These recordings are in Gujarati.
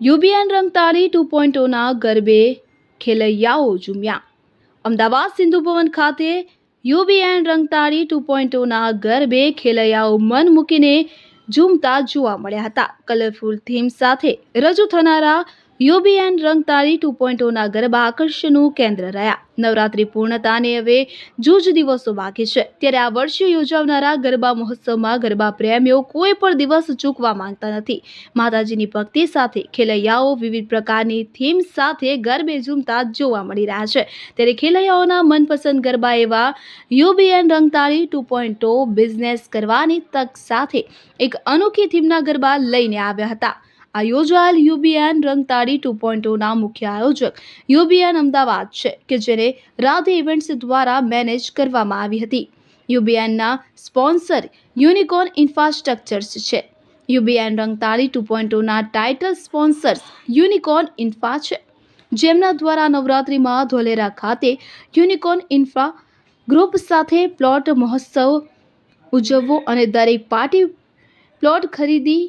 યુબીએન રંગતાળી ટુ પોઈન્ટોના ગરબે ખેલૈયાઓ ઝૂમ્યા. અમદાવાદ સિંધુ ભવન ખાતે યુબીએન રંગતાળી ટુ પોઈન્ટોના ગરબે ખેલૈયાઓ મન મૂકીને ઝૂમતા જોવા મળ્યા હતા. કલરફુલ થીમ સાથે રજૂ થનારા યુબીએન રંગતાળી ટુ પોઈન્ટોના ગરબા આકર્ષણનું કેન્દ્ર રહ્યા. નવરાત્રિ પૂર્ણતાને હવે જૂજ દિવસો બાકી છે. ત્યારે આ વર્ષે યોજાનારા ગરબા મહોત્સવમાં ગરબા પ્રેમીઓ કોઈ પણ દિવસ ચૂકવા માંગતા નથી. માતાજીની ભક્તિ સાથે ખેલૈયાઓ વિવિધ પ્રકારની થીમ સાથે ગરબે ઝૂમતા જોવા મળી રહ્યા છે. ત્યારે ખેલૈયાઓના મનપસંદ ગરબા એવા યુબીએન રંગતાળી ટુ પોઈન્ટો બિઝનેસ કરવાની તક સાથે એક અનોખી થીમના ગરબા લઈને આવ્યા હતા. આ યોજાયેલ યુબીએન રંગતાળી ટુ પોઈન્ટ ટુના મુખ્ય આયોજક યુબીએન અમદાવાદ છે કે જેને રાધે ઇવેન્ટ્સ દ્વારા મેનેજ કરવામાં આવી હતી. યુબીએનના સ્પોન્સર યુનિકોર્ન ઇન્ફ્રાસ્ટ્રક્ચર્સ છે. યુબીએન રંગતાળી ટુ પોઈન્ટોના ટાઇટલ સ્પોન્સર્સ યુનિકોર્ન ઇન્ફ્રા છે. જેમના દ્વારા નવરાત્રિમાં ધોલેરા ખાતે યુનિકોર્ન ઇન્ફ્રા ગ્રુપ સાથે પ્લોટ મહોત્સવ ઉજવવો અને દરેક પાર્ટી પ્લોટ ખરીદી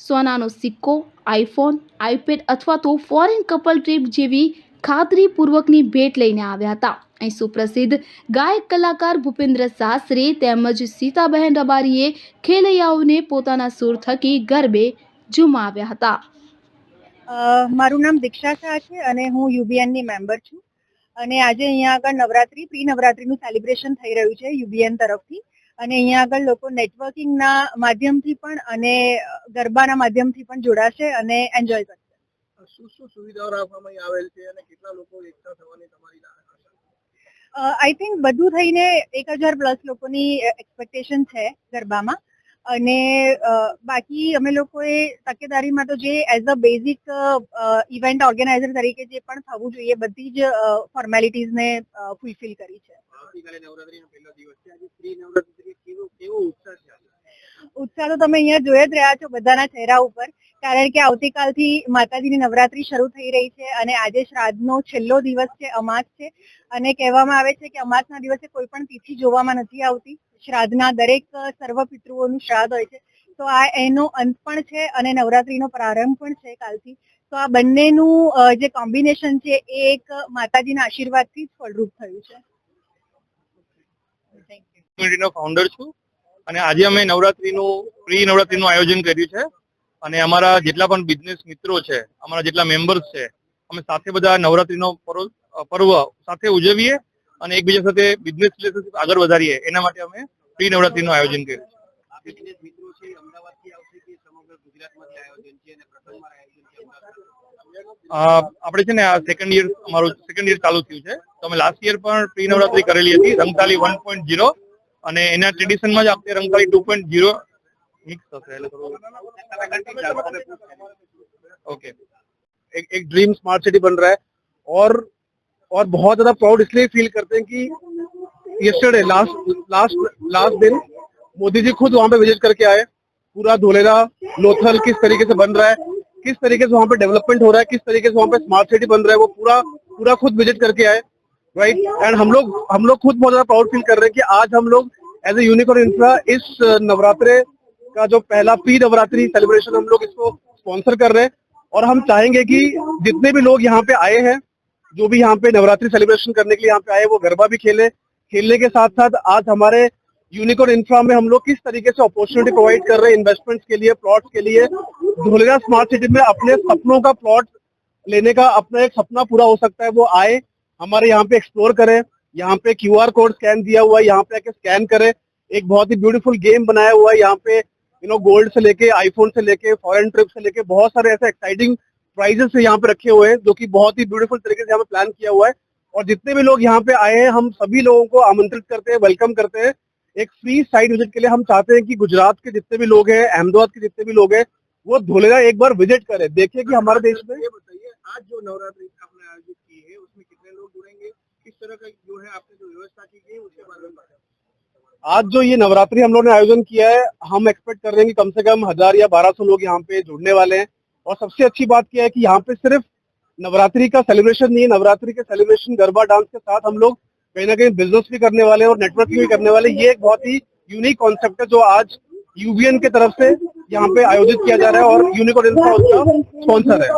સોનાનો સિક્કો, આઈફોન, આઈપેડ અથવા તો ફોરેન કપલ ટ્રીપ જેવી ખાતરીપૂર્વકની ભેટ લઈને આવ્યા હતા. અહીં સુપ્રસિદ્ધ ગાયક કલાકાર ભૂપેન્દ્ર શાસ્ત્રી તેમજ સીતાબહેન રબારીએ ખેલૈયાઓને પોતાના સુર થકી ગરબે ઝુમાવ્યા હતા. મારું નામ દીક્ષા શાહ છે અને હું યુબીએનની મેમ્બર છું. અને આજે અહીંયા આગળ નવરાત્રી પ્રી નવરાત્રીનું સેલિબ્રેશન થઈ રહ્યું છે યુબીએન તરફથી. અને અહીંયા આગળ લોકો નેટવર્કિંગના માધ્યમથી પણ અને ગરબાના માધ્યમથી પણ જોડાશે અને એન્જોય કરશે. શું શું સુવિધાઓ રાખવામાં આવેલ છે અને કેટલા લોકો એકઠા થવાની તમારી આઈ થિંક બધું થઈને એક હજાર પ્લસ લોકોની એક્સપેક્ટેશન છે ગરબામાં. અને બાકી અમે લોકોએ તકેદારીમાં તો જે as a basic event organiser તરીકે જે પણ થવું જોઈએ બધી જ ફોર્મેલિટીઝને ફૂલફિલ કરી છે. ઉત્સાહ તો તમે અહીંયા જોઈ જ રહ્યા છો બધાના ચહેરા ઉપર કારણ કે આવતીકાલથી માતાજીની નવરાત્રી શરૂ થઈ રહી છે અને આજે શ્રાદ્ધનો છેલ્લો દિવસ છે અમાસ છે. અને કહેવામાં આવે છે કે અમાસના દિવસે કોઈ પણ તિથિ જોવામાં નથી આવતી. શ્રાદ્ધના દરેક સર્વ પિતૃઓનું શ્રાદ્ધ હોય છે. તો આ એનો અંત પણ છે અને નવરાત્રીનો પ્રારંભ પણ છે કાલથી. તો આ બંનેનું જે કોમ્બિનેશન છે એ એક માતાજીના આશીર્વાદથી જ ફળરૂપ થયું છે. ફાઉન્ડર છું અને આજે અમે નવરાત્રીનું પ્રી નવરાત્રીનું આયોજન કર્યું છે. અને અમારા જેટલા પણ બિઝનેસ મિત્રો છે, અમારા જેટલા મેમ્બર્સ છે, અમે સાથે બધા નવરાત્રીનો પર્વ સાથે ઉજવીએ અને એકબીજા સાથે બિઝનેસ રિલેશનશીપ આગળ વધારીએ એના માટે અમે પ્રી નવરાત્રીનું આયોજન કર્યું. આપણે છે ને આ સેકન્ડ યર અમારું સેકન્ડ યર ચાલુ થયું છે. તો અમે લાસ્ટ યર પણ પ્રી નવરાત્રી કરેલી હતી રંગતાલી વન પોઈન્ટ ઝીરો અને એના ટ્રેડિશનમાં જ આપણે Rangtali two point zero mix થશે. એટલે ઓકે એક ડ્રીમ સ્માર્ટ સિટી બન રહા હૈ और और बहुत ज़्यादा प्राउड इसलिए फील करते हैं कि यस्टरडे लास्ट लास्ट लास्ट दिन मोदी जी खुद वहाँ पे विज़िट करके आए। पूरा धोलेरा, लोथल किस तरीके से बन रहा है, किस तरीके से वहाँ पे डेवलपमेंट हो रहा है, किस तरीके से वहाँ पे स्मार्ट सिटी बन रहा है, वो पूरा पूरा खुद विज़िट करके आए राइट एंड हम लोग हम लोग खुद बहुत ज़्यादा प्राउड फील कर रहे हैं कि आज हम लोग एज ए यूनिक और इंफ्रा इस नवरात्रे का जो पहला प्री नवरात्रि सेलिब्रेशन हम लोग इसको स्पॉन्सर कर रहे हैं। और हम चाहेंगे कि जितने भी लोग यहाँ पे आए हैं जो भी यहाँ पे नवरात्रि सेलिब्रेशन करने के लिए यहाँ पे आए, वो गरबा भी खेले। खेलने के साथ साथ आज हमारे यूनिक और इंफ्रा में हम लोग किस तरीके से अपॉर्चुनिटी प्रोवाइड कर रहे हैं इन्वेस्टमेंट्स के लिए प्लॉट्स के लिए? धोलेरा स्मार्ट सिटी में अपने सपनों का प्लॉट लेने का अपना एक सपना पूरा हो सकता है, वो आए, हमारे यहाँ पे एक्सप्लोर करें। यहाँ पे क्यू आर कोड स्कैन दिया हुआ है, यहाँ पे आके स्कैन करें। एक बहुत ही ब्यूटीफुल गेम बनाया हुआ है, यहाँ पे यू नो गोल्ड से लेके आईफोन से लेके फॉरेन ट्रिप से लेके, बहुत सारे ऐसे एक्साइटिंग प्राइजेस यहाँ पे रखे हुए हैं जो कि बहुत ही ब्यूटीफुल तरीके से यहाँ पे प्लान किया हुआ है। और जितने भी लोग यहाँ पे आए हैं हम सभी लोगों को आमंत्रित करते हैं वेलकम करते हैं। एक फ्री साइट विज़िट के लिए हम चाहते हैं कि गुजरात के जितने भी लोग हैं अहमदाबाद के जितने भी लोग हैं वो धोलेरा एक बार विज़िट करें। देखिए कि हमारे देश में ये बताइए आज जो नवरात्रि आपने आयोजित की है उसमें कितने लोग जुड़ेंगे? किस तरह का जो है आपने जो व्यवस्था की गई है उसके बारे में आज जो ये नवरात्रि हम लोग ने आयोजन किया है हम एक्सपेक्ट कर रहे हैं कि कम से कम हज़ार या बारह सौ लोग यहाँ पे जुड़ने वाले हैं। और सबसे अच्छी बात क्या है कि यहाँ पे सिर्फ़ नवरात्रि का सेलिब्रेशन नहीं है नवरात्रि के सेलिब्रेशन गरबा डांस के साथ हम लोग कहीं ना कहीं बिज़नेस भी करने वाले और नेटवर्किंग भी करने वाले ये एक बहुत ही यूनिक कॉन्सेप्ट है जो आज यूबीएन के तरफ़ से यहाँ पे आयोजित किया जा रहा है और यूनिकॉर्न उसका स्पॉन्सर है।